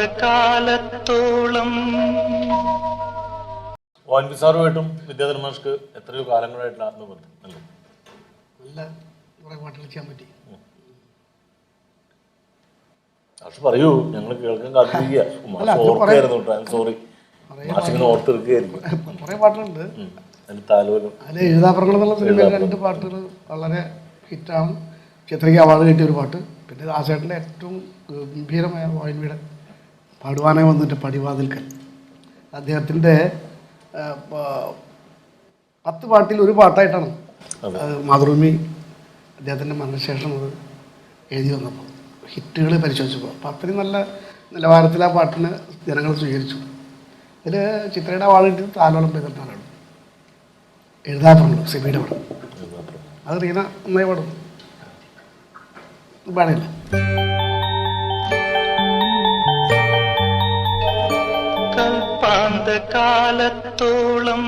കൽപ്പാന്തകാലത്തോളം വാൻപി സാറുമായിട്ടും മാഷ്ക്ക് എത്രയോ കാലങ്ങളായിട്ടുള്ള ആത്മബന്ധം നല്ല കുറേ പാട്ടുകൾ ചെയ്യാൻ പറ്റി. മാഷ് പറയൂ ഞങ്ങൾ കേൾക്കാൻ കാത്തിരിക്കുക. ഓർക്കായിരുന്നു കേട്ടോ സോറി മാഷിങ്ങനെ ഓർത്തെടുക്കുകയായിരിക്കും കുറേ താലോലം. അതിൽ എഴുതാപ്പുറങ്ങൾ എന്നുള്ള സിനിമയിൽ രണ്ട് പാട്ടുകൾ വളരെ ഹിറ്റാണ് ചിത്രയ്ക്ക് അവാർഡ് കിട്ടിയ ഒരു പാട്ട്. പിന്നെ ദാസേട്ടന്റെ ഏറ്റവും ഗംഭീരമായ വായനയുടെ പാടുവാനായി വന്നിട്ട് പടിവാതിൽക്കൽ. അദ്ദേഹത്തിന്റെ പത്ത് പാട്ടിൽ ഒരു പാട്ടായിട്ടാണ് മാതൃഭൂമി അദ്ദേഹത്തിന്റെ മരണശേഷം അത് എഴുതി വന്നപ്പോൾ ഹിറ്റുകൾ പരിശോധിച്ചപ്പോൾ. അപ്പോൾ അത്രയും നല്ല നിലവാരത്തിൽ ആ പാട്ടിന് ജനങ്ങൾ സ്വീകരിച്ചു. ഇതിൽ ചിത്രയുടെ അവാർഡ് കിട്ടിയത് താലോളം പെയ്തിട്ടാണ് എഴുതാപ്പുറമുണ്ട് സിബിയുടെ പടം അത് റീന നന്നായി പാടും. പാടില്ല. കൽപ്പാന്തകാലത്തോളം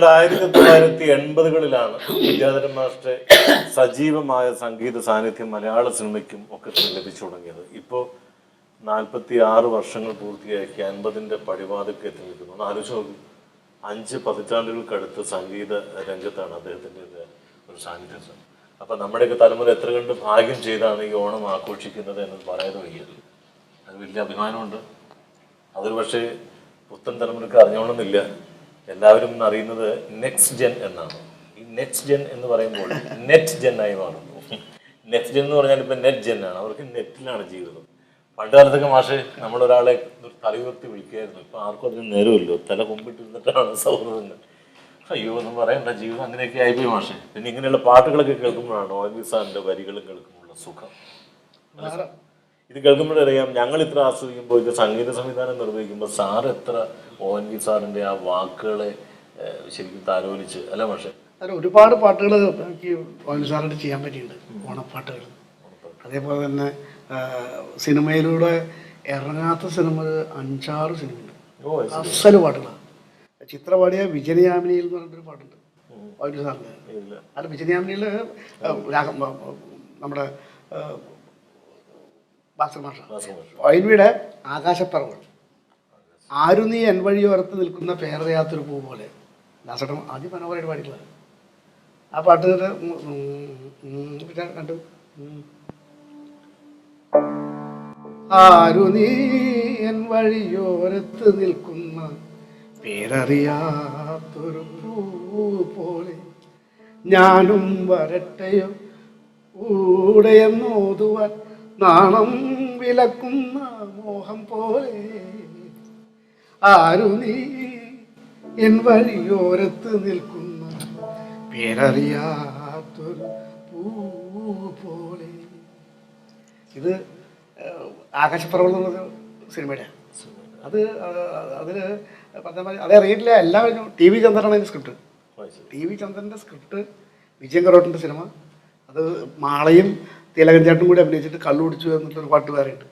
ഏതാണ്ട് ആയിരത്തി തൊള്ളായിരത്തി എൺപതുകളിലാണ് വിദ്യാധരൻ മാസ്റ്ററെ സജീവമായ സംഗീത സാന്നിധ്യം മലയാള സിനിമയ്ക്കും ഒക്കെ ലഭിച്ചു തുടങ്ങിയത്. ഇപ്പോൾ നാൽപ്പത്തി ആറ് വർഷങ്ങൾ പൂർത്തിയാക്കി അൻപതിന്റെ പടിവാതിൽക്ക് എത്തി നിൽക്കുന്നു ഒന്ന് ആലോചിച്ച് അഞ്ച് പതിറ്റാണ്ടുകൾക്കടുത്ത് സംഗീത രംഗത്താണ് അദ്ദേഹത്തിന്റെ ഒരു സാന്നിധ്യം. അപ്പം നമ്മുടെയൊക്കെ തലമുറ എത്ര കണ്ട് ഭാഗ്യം ചെയ്താണ് ഈ ഓണം ആഘോഷിക്കുന്നത് എന്ന് പറയാതെ വയ്യത് അത് വലിയ അഭിമാനമുണ്ട്. അതൊരു പക്ഷേ പുത്തൻ തലമുറയ്ക്ക് അറിഞ്ഞോണമെന്നില്ല എല്ലാവരും അറിയുന്നത് നെക്സ്റ്റ് ജെൻ എന്നാണ്. ഈ നെക്സ്റ്റ് ജെൻ എന്ന് പറയുമ്പോൾ നെറ്റ് ജെൻ ആയി മാറുന്നു. നെക്സ്റ്റ് ജെൻ എന്ന് പറഞ്ഞാൽ ഇപ്പം നെറ്റ് ജെൻ ആണ്. അവർക്ക് നെറ്റിലാണ് ജീവിതം. പണ്ട് കാലത്തൊക്കെ മാഷെ നമ്മളൊരാളെ തലയുയർത്തി വിളിക്കുകയായിരുന്നു ഇപ്പം ആർക്കും അതിന് നേരമില്ലോ. തല കൊമ്പിട്ടിരുന്നിട്ടാണ് സൗഹൃദങ്ങൾ. അയ്യോ എന്ന് പറയണ്ട. ജീവിതം അങ്ങനെയൊക്കെ ആയിപ്പോയി മാഷെ. പിന്നെ ഇങ്ങനെയുള്ള പാട്ടുകളൊക്കെ കേൾക്കുമ്പോഴാണ് ഓ എൻ വി സാറിന്റെ വരികളും കേൾക്കുമ്പോഴുള്ള സുഖം. ഇത് കേൾക്കുമ്പോഴറിയാം ഞങ്ങൾ ഇത്ര ആസ്വദിക്കുമ്പോൾ ഇത് സംഗീത സംവിധാനം നിർവഹിക്കുമ്പോൾ സാർ എത്ര ഒ എൻ വി സാറിന്റെ ആ വാക്കുകളെ ശരിക്കും താരോലിച്ച്. അല്ല പക്ഷേ. അല്ല ഒരുപാട് പാട്ടുകൾ എനിക്ക് ഓൻ സാറിന് ചെയ്യാൻ പറ്റിയിട്ടുണ്ട്. ഓണപ്പാട്ടുകൾ അതേപോലെ തന്നെ സിനിമയിലൂടെ ഇറങ്ങാത്ത സിനിമ അഞ്ചാറ് സിനിമയുണ്ട്. അസൽ പാട്ടുകളാണ്. ചിത്രപാടിയ വിജയയാമിനിയിൽ എന്ന് പറഞ്ഞിട്ടൊരു പാട്ടുണ്ട് ഓൻ സാറിന്റെ. അല്ല വിജനയാമിനിയിൽ വിജയയാമിനിയിൽ നമ്മുടെ ഭാസ്കർ മാഷ. വൈൻവിയുടെ ആരു നീ എൻ വഴിയോരത്ത് നിൽക്കുന്ന പേരയാത്ര പൂ പോലെ. ദാസേട്ടൻ ആദ്യം മനോഹരമായിട്ട് പാടിയിട്ടുള്ളത്. ആ പാട്ട് പിന്നെ കണ്ടു. ആരു നീ എൻ വഴിയോരത്ത് നിൽക്കുന്ന പേരറിയാത്തൊരു പൂ പോലെ. ഞാനും വരട്ടെയോ? കൂടെയെന്നോതുവാൻ നാണം വിലക്കുന്ന മോഹം പോലെ. ആരു നീ? എൻ വഴിയോരത്ത് നിൽക്കുന്ന പേരറിയാത്തൊരു പൂ പോലെ. ഇത് ആകാശപ്പറവൾ എന്ന സിനിമയുടെ അത് അതിൽ പറഞ്ഞ അതേ അറിയിട്ടില്ല എല്ലാം ടി വി ചന്ദ്രനാണ് അതിന്റെ സ്ക്രിപ്റ്റ്. ടി വി ചന്ദ്രന്റെ സ്ക്രിപ്റ്റ് വിജയൻ കറോട്ടിന്റെ സിനിമ. അത് മാളയും തിലകൻ കൂടി അഭിനയിച്ചിട്ട് കള്ളു കുടിച്ചു എന്നിട്ടൊരു പാട്ട് വേറെ ഉണ്ട്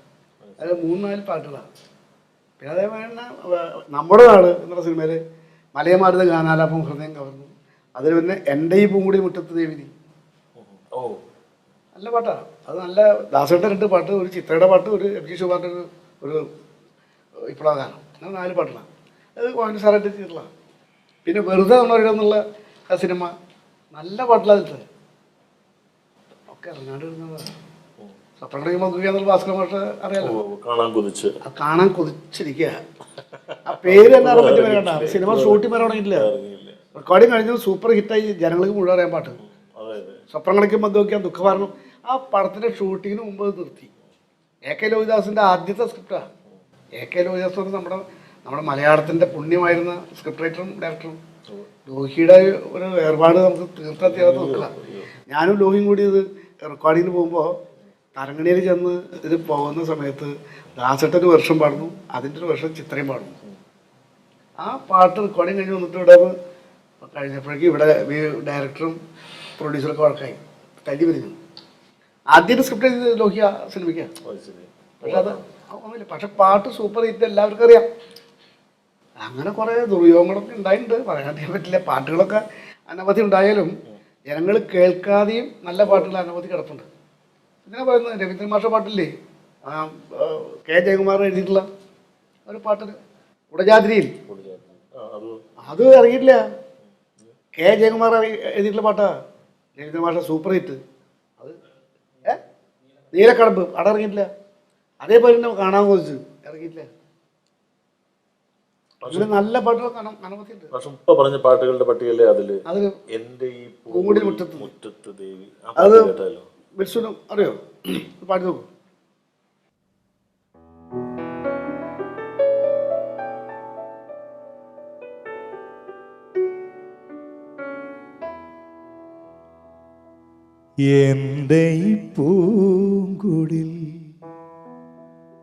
അത് മൂന്നാൽ പാട്ടുകളാണ്. പിന്നെ അതേപോലെ നമ്മുടെ നാട് എന്നുള്ള സിനിമയിൽ മലയമാരുത ഗാനാലാപം ഹൃദയം കവർന്നു. അതിൽ പിന്നെ എന്റെ ഈ പൂങ്കുടി മുറ്റത്ത് ദേവിനി. ഓ. നല്ല പാട്ടാണ്. അത് നല്ല ദാസേട്ട രണ്ട് പാട്ട് ഒരു ചിത്രയുടെ പാട്ട് ഒരു എം ജി ഒരു ഒരു ഇപ്പോഴാ ഗാനം അങ്ങനെ നാല് പാട്ടുകളാണ്. അത് കോൺഗ്രസ് സാറായിട്ട് ചെയ്തിട്ടുള്ള പിന്നെ വെറുതെ നമ്മളൊരു എന്നുള്ള ആ സിനിമ നല്ല പാട്ടിലാണ് ഒക്കെ ഇറങ്ങാണ്ട് കളിക്കുമ്പോൾ മാഷ അറിയാലോ? കാണാൻ കുതിച്ച്. കാണാൻ കൊതിച്ചിരിക്കുക ആ പേര് തന്നെ അറിയാൻ പറ്റി വരണ്ട സിനിമ ഷൂട്ടിംഗ് വരെ തുടങ്ങിയിട്ടില്ല റെക്കോർഡിങ് കഴിഞ്ഞത് സൂപ്പർ ഹിറ്റായി ജനങ്ങൾക്ക് മുഴുവൻ അറിയാൻ പാട്ട്. സ്വപ്നം കളിക്കുമ്പോൾ നോക്കിയാൽ ദുഃഖമാരണം ആ പടത്തിന്റെ ഷൂട്ടിങ്ങിന് മുമ്പ് നിർത്തി. എ കെ ലോഹിദാസിന്റെ ആദ്യത്തെ സ്ക്രിപ്റ്റാണ് എ കെ ലോഹിദാസ് എന്ന് നമ്മുടെ നമ്മുടെ മലയാളത്തിന്റെ പുണ്യമായിരുന്ന സ്ക്രിപ്റ്റ് റൈറ്ററും ഡയറക്ടറും ലോഹിയുടെ ഒരു വേർപാട് നമുക്ക് തീർത്താ തീരാത്ത ഞാനും ലോഹിയും കൂടി ഇത് റെക്കോർഡിങ്ങിന് പോകുമ്പോൾ തരങ്ങണിയിൽ ചെന്ന് ഇത് പോകുന്ന സമയത്ത് ദാസട്ടൊരു വർഷം പാടുന്നു അതിന്റെ ഒരു വർഷം ചിത്രയും പാടുന്നു. ആ പാട്ട് റെക്കോർഡിങ് കഴിഞ്ഞ് വന്നിട്ട് ഇവിടെ കഴിഞ്ഞപ്പോഴേക്കും ഇവിടെ ഡയറക്ടറും പ്രൊഡ്യൂസറൊക്കെ വഴക്കായി. തല്ലി പിരിഞ്ഞു ആദ്യത്തെ സ്ക്രിപ്റ്റ് എഴുതി നോക്കിയ സിനിമയ്ക്കാണ് ശരി. പക്ഷെ അത് ഒന്നുമില്ല. പക്ഷെ പാട്ട് സൂപ്പർ ഹിറ്റ് എല്ലാവർക്കും അറിയാം. അങ്ങനെ കുറേ ദുർയോഗങ്ങളൊക്കെ ഉണ്ടായിട്ടുണ്ട്. പറയാൻ പറ്റില്ല പാട്ടുകളൊക്കെ അനവധി ഉണ്ടായാലും ജനങ്ങൾ കേൾക്കാതെയും നല്ല പാട്ടുകൾ അനവധി കിടപ്പുണ്ട്. ഇങ്ങനെ പറയുന്നത് രവീന്ദ്രൻ മാഷ പാട്ടില്ലേ? ആ, കെ ജയകുമാർ എഴുതിയിട്ടുള്ള ഒരു പാട്ട് കുടജാതിരിയിൽ അത് അറിയില്ല. കെ ജയകുമാർ എഴുതിയിട്ടുള്ള പാട്ടാ. രവീന്ദ്ര മാഷ സൂപ്പർ ഹിറ്റ്. അത് ഏ? നീലക്കടമ്പ്. അവിടെ ഇറങ്ങിയിട്ടില്ല. അതേപോലെ തന്നെ കാണാൻ കൊതിച്ച് ഇറങ്ങിയിട്ടില്ല. നല്ല പാട്ടുകൾ കാണാൻ പക്ഷെ ഇപ്പൊ പറഞ്ഞ പാട്ടുകളുടെ പട്ടികയിലെ അതിൽ എന്റെ ഈ പൂങ്കുടി മുറ്റത്ത്. മുറ്റത്ത് ദേവി. അത് പാട്ട് കേട്ടാലോ? വിഷ്ണു അറിയോ? ഒന്ന് പാടി നോക്കൂ. എന്റെ ഈ പൂങ്കുടിൽ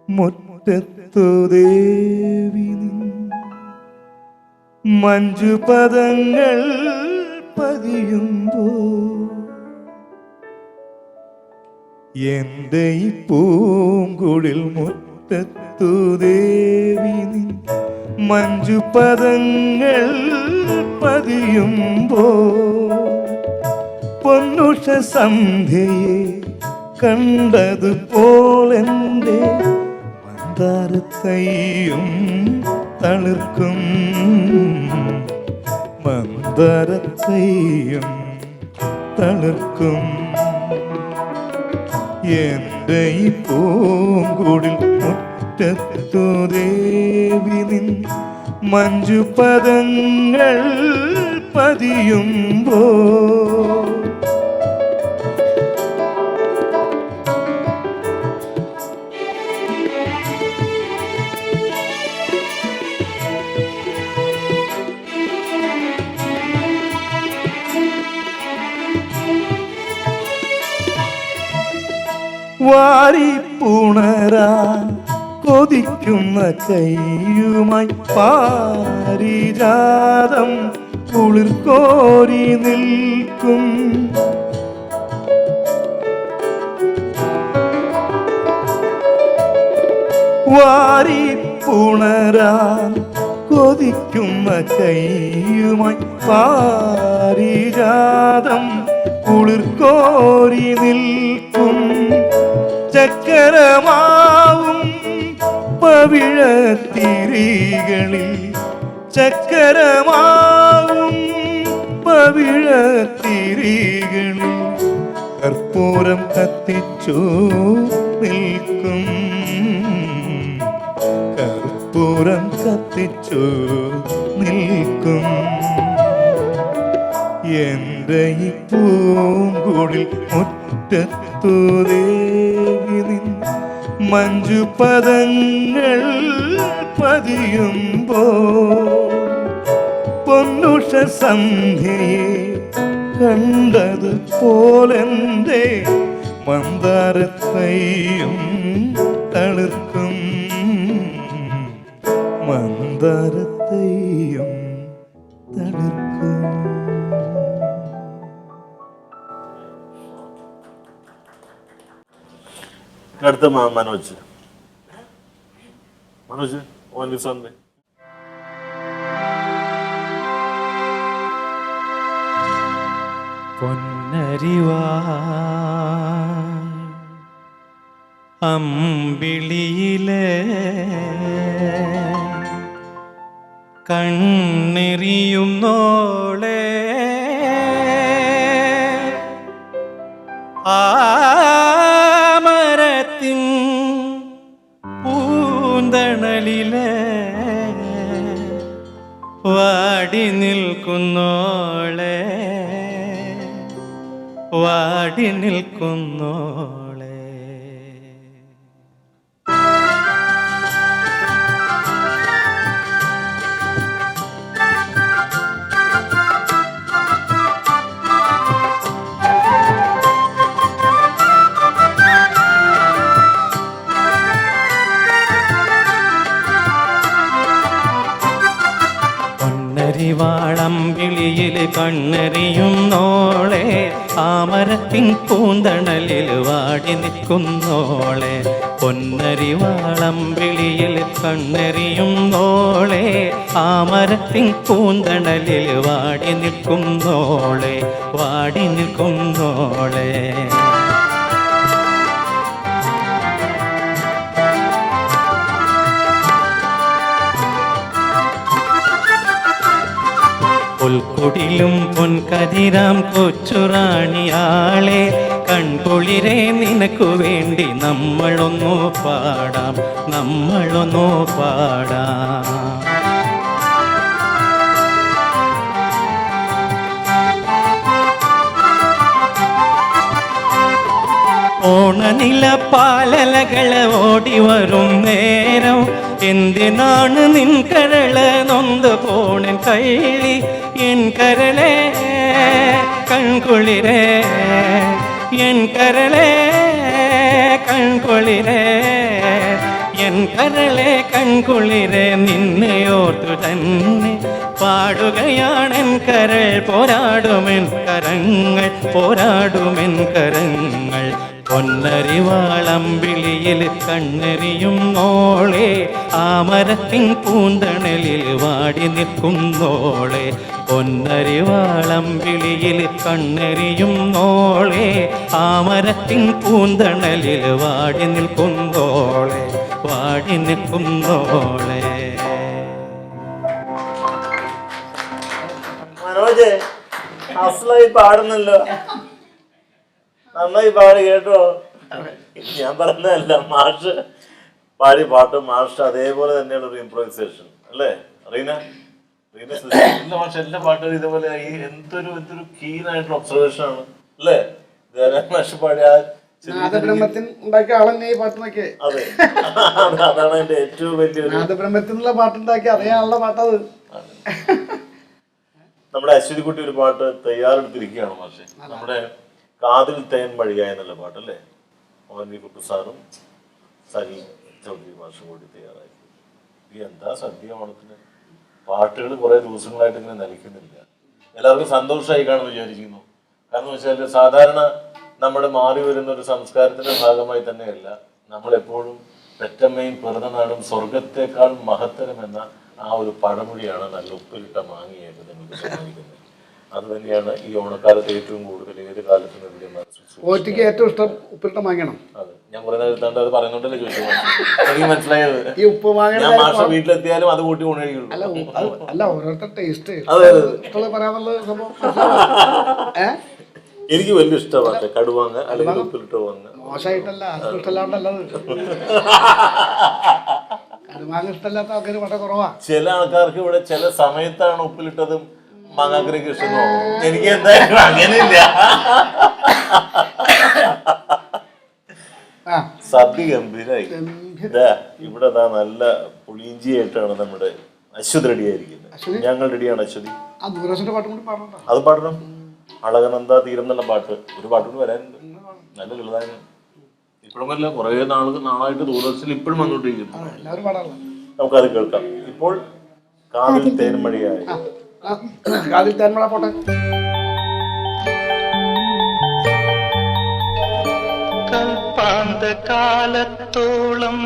മുറ്റത്തു ദേവി മഞ്ജുപദങ്ങൾ പതിയുമ്പോ എന്റെ പൂങ്കുടിൽ മുറ്റത്തു ദേവി മഞ്ജു പദങ്ങൾ പതിയുമ്പോ. പൊന്നുഷ സന്ധ്യയെ കണ്ടതുപോലെന്റെ മന്ദാരത്തയ്യും തളിർക്കും. മന്ദരത്തെയും തളിർക്കും. എന്റെ ഈ പൂങ്കുടിൽ മുറ്റത്തു ദേവി നിൻ മഞ്ജുപദങ്ങൾ പതിയുമ്പോ വാരിപ്പുണരാൻ കൊതിക്കുന്ന കൈയുമായി പാരിജാതം കുളിർക്കോരി നിൽക്കും. വാരിപ്പുണരാൻ കൊതിക്കുന്ന കൈയുമായി പാരിജാതം കുളിർക്കോരി നിൽക്കും. ചക്കരമാവും പവിഴത്തിരികളിൽ. ചക്കരമാവും പവിഴത്തിരികളിൽ. കർപ്പൂരം കത്തിച്ചു നിൽക്കും. കർപ്പൂരം കത്തിച്ചു നിൽക്കും. എന്റെ ഈ പൂങ്കുടിൽ മുറ്റത്തൂതേ? മഞ്ജുപദങ്ങൾ പതിയുമ്പോ പൊന്നുഷ സന്ധ്യയെ കണ്ടത് പോലെന്റെ മന്ദാരത്തൈയും തളിർക്കും. മന്ദാരത്തൈയും അടുത്ത മനോജ്. മനോജ് ഓൻ സൺഡേ അമ്പിളിയിലെ കണ്ണെറിയും നോളെ നിൽക്കുന്നോളെ. വാടി നിൽക്കുന്നോളെ പൊന്നരിവാളം കണ്ണെറിയുന്നോളെ ആമരത്തിൻ പൂന്തണലിൽ വാടി നിൽക്കുന്നോളെ. പൊന്നരിവാളം വിളിയിൽ കണ്ണെറിയുന്നോളെ ആമരത്തിൻ പൂന്തണലിൽ വാടി നിൽക്കുന്നോളെ വാടി നിൽക്കുന്നോളെ. പുൽക്കുടിലും പൊൻകതിരാം കൊച്ചുറാണിയാളെ കൺകുളിരെ നിനക്കു വേണ്ടി നമ്മളൊന്നോ പാടാം നമ്മളൊന്നോ പാടാം. ഓണനില പാലലകൾ ഓടി വരും നേരം എന്തിനാണ് നിൻ കരൾ നൊന്ത് പോണൻ കൈളി എൻ കരളെ കൺകുളിരേ. എൻ കരളെ കൺകുളിരേ. എൻ കരളെ കൺകുളിരേ നിന്നെ ഓർത്തു തന്നെ. പാടുകയാണെൻ കരൾ പോരാടുമെൻ കരങ്ങൾ പോരാടുമെൻ കരങ്ങൾ. പൊന്നരിവാളം വിളിയിൽ കണ്ണെറിയും നോളെ ആമരത്തിൻ പൂന്തണലിൽ വാടി നിൽക്കുന്നോളെ. പൊന്നരിവാളം വിളിയിൽ കണ്ണെറിയും നോളെ ആമരത്തിൻ പൂന്തണലിൽ വാടി നിൽക്കുന്നോളെ വാടി നിൽക്കുന്നോളെ. മനോജ് അസലായി പാടുന്നല്ലോ. നന്നായി പാടി കേട്ടോ. ഞാൻ പറഞ്ഞതല്ല മാഷ് പാടി പാട്ട് മാഷ് അതേപോലെ തന്നെയാണ് ഒരു ഇംപ്രൈസേഷൻ അല്ലേ? റീന? റീന. ഇല്ല മാഷ് എല്ലാ പാട്ടും ഇതേപോലെ ഈ എന്തൊരു എന്തൊരു കീൻ ആയിട്ടുള്ള ഒബ്സർവേഷൻ ആണ്. അല്ലേ? മാഷ് പാടി ആ ഉണ്ടാക്കിയ ആളെന്നെ ഈ പാട്ടിനൊക്കെ അതെ അത്. അതാണ് എന്റെ ഏറ്റവും വലിയൊരു നാദബ്രഹ്മത്തിനുള്ള അതേ ആളുടെ പാട്ടത്. നമ്മുടെ അശ്വതി കുട്ടി ഒരു പാട്ട് തയ്യാറെടുത്തിരിക്കുകയാണ് മാഷെ. നമ്മുടെ കാതിൽ തേൻ മഴിയ എന്നുള്ള പാട്ടല്ലേ? മോഹൻ വി കുട്ടുസാറും സനി ചൗധരി മാഷും കൂടി തയ്യാറായി ഈ എന്താ സദ്യ ഓണത്തിന്? പാട്ടുകൾ കുറെ ദിവസങ്ങളായിട്ട് ഇങ്ങനെ നൽകുന്നില്ല എല്ലാവർക്കും സന്തോഷമായി കാണുമെന്ന് വിചാരിക്കുന്നു. കാരണം വെച്ചാൽ സാധാരണ നമ്മുടെ മാറി വരുന്ന ഒരു സംസ്കാരത്തിന്റെ ഭാഗമായി തന്നെയല്ല നമ്മളെപ്പോഴും പെറ്റമ്മയും പിറന്ന നാടും സ്വർഗത്തെക്കാൾ മഹത്തരം എന്ന ആ ഒരു പഴമൊഴിയാണ് നല്ല ഉപ്പിലിട്ട മാങ്ങിയായിട്ട് നിങ്ങൾക്ക് സമ്മാനിക്കുന്നത്. അത് തന്നെയാണ് ഈ ഓണക്കാലത്ത് ഏറ്റവും കൂടുതൽ ഏത് കാലത്തും സൂക്ഷിക്കുന്നത്. ഏറ്റവും ഇഷ്ടം ഉപ്പിട്ട മാങ്ങണം അതെ. ഞാൻ കുറെ നേരത്താണ്ട് അത് പറയുന്നുണ്ടല്ലേ ചോദിച്ചു എനിക്ക് മനസ്സിലായത്. ഈ ഉപ്പ് മാങ്ങ ഞാൻ മാഷ വീട്ടിലെത്തിയാലും അത് കൂട്ടി അല്ല കൊണ്ടുകഴിയുള്ളൂ ഉ- അത് അല്ല ഓരോരുത്തർ ടേസ്റ്റ് അതെ, അതെ. ഇഷ്ടമുള്ള പറയാനുള്ള സംഭവം ഏ? എനിക്ക് വലിയ ഇഷ്ടമാണ് കടുവാങ്ങ അല്ലെങ്കിൽ ഉപ്പിലിട്ട വാങ്ങ മോശമായിട്ടല്ല ആർക്കും ഇഷ്ടമല്ലാത്ത ആൾക്കാർ വളരെ കുറവാ. ചില ആൾക്കാർക്ക് ഇവിടെ ചില സമയത്താണ് ഉപ്പിലിട്ടതും മാങ്ങാക്കറിക്ക് ഇഷ്ടം തോന്നും എനിക്ക് എന്തായാലും അങ്ങനെയില്ല. ആ. സദ്യ ഗംഭീരായി ഇതാ ഇവിടെ അതാ നല്ല പുളിയിഞ്ചി ആയിട്ടാണ് നമ്മുടെ അശ്വതി റെഡി ആയിരിക്കുന്നത് ഞങ്ങൾ റെഡിയാണ് അശ്വതി. അത് പാടണം. അളകനന്ദ തീരം എന്നുള്ള പാട്ട്. ഒരു പാട്ട് കൂടി വരാനുണ്ട്. നല്ല ലളിതാനും ഇപ്പോഴല്ല കുറേ നാളുകൾ നാളായിട്ട് ദൂരദർശനിൽ ഇപ്പോഴും വന്നുകൊണ്ടിരിക്കുന്നു. നമുക്കത് കേൾക്കാം. ഇപ്പോൾ കാതിൽ തേൻമഴിയായി കാതിൽ തേന്മഴ പോട്ടെ. കൽപ്പാന്ത കാലത്തോളം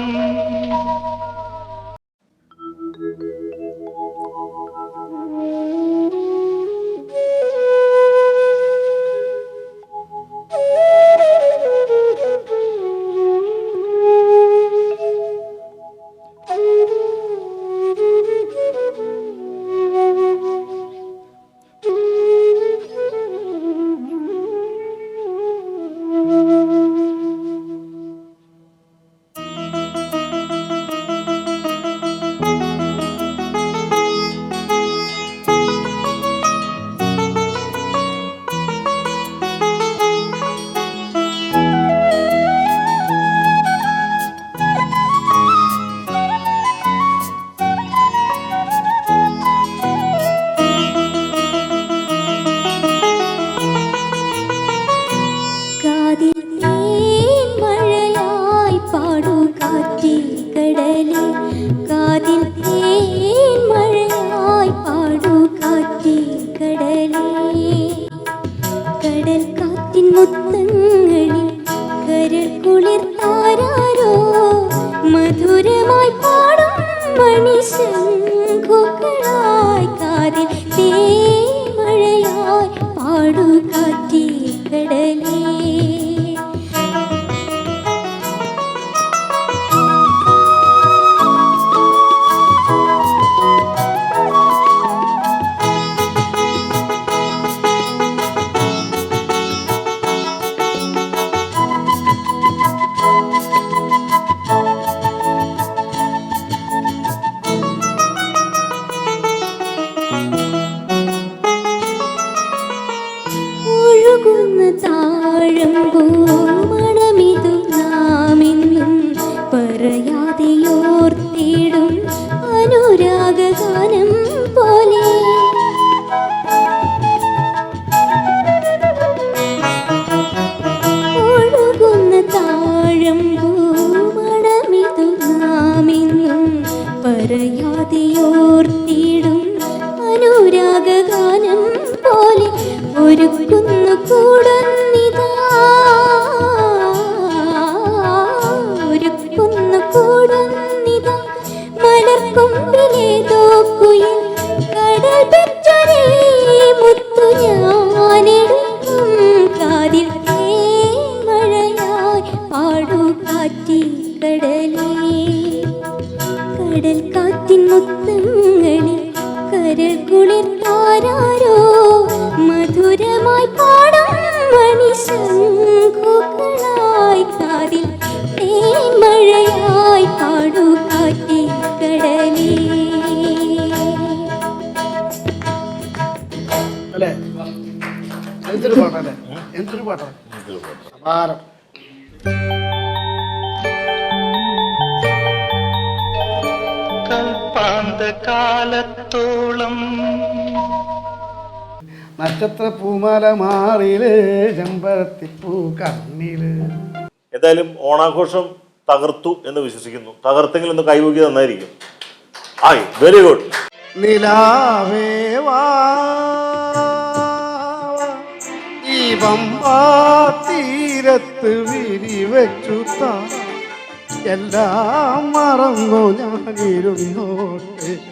নিশ্চয় Oh. എന്തൊരു പാട്ടാണ്? അപാരം കൽപ്പാന്ത കാലത്തോളം നക്ഷത്ര പൂമാല മാറിയിൽ ചെമ്പരത്തിപ്പൂ കണ്ണിൽ. എന്തായാലും ഓണാഘോഷം തകർത്തു എന്ന് വിശ്വസിക്കുന്നു. തകർത്തെങ്കിൽ ഒന്ന് കൈവക്കി നന്നായിരിക്കും. ആയി വെരി ഗുഡ് നിലാവേ വാ. ഈ പമ്പാ തീരത്ത് വിരിവച്ചു താ. എല്ലാം മറന്നു ഞാനിരുന്നോട്ടെ.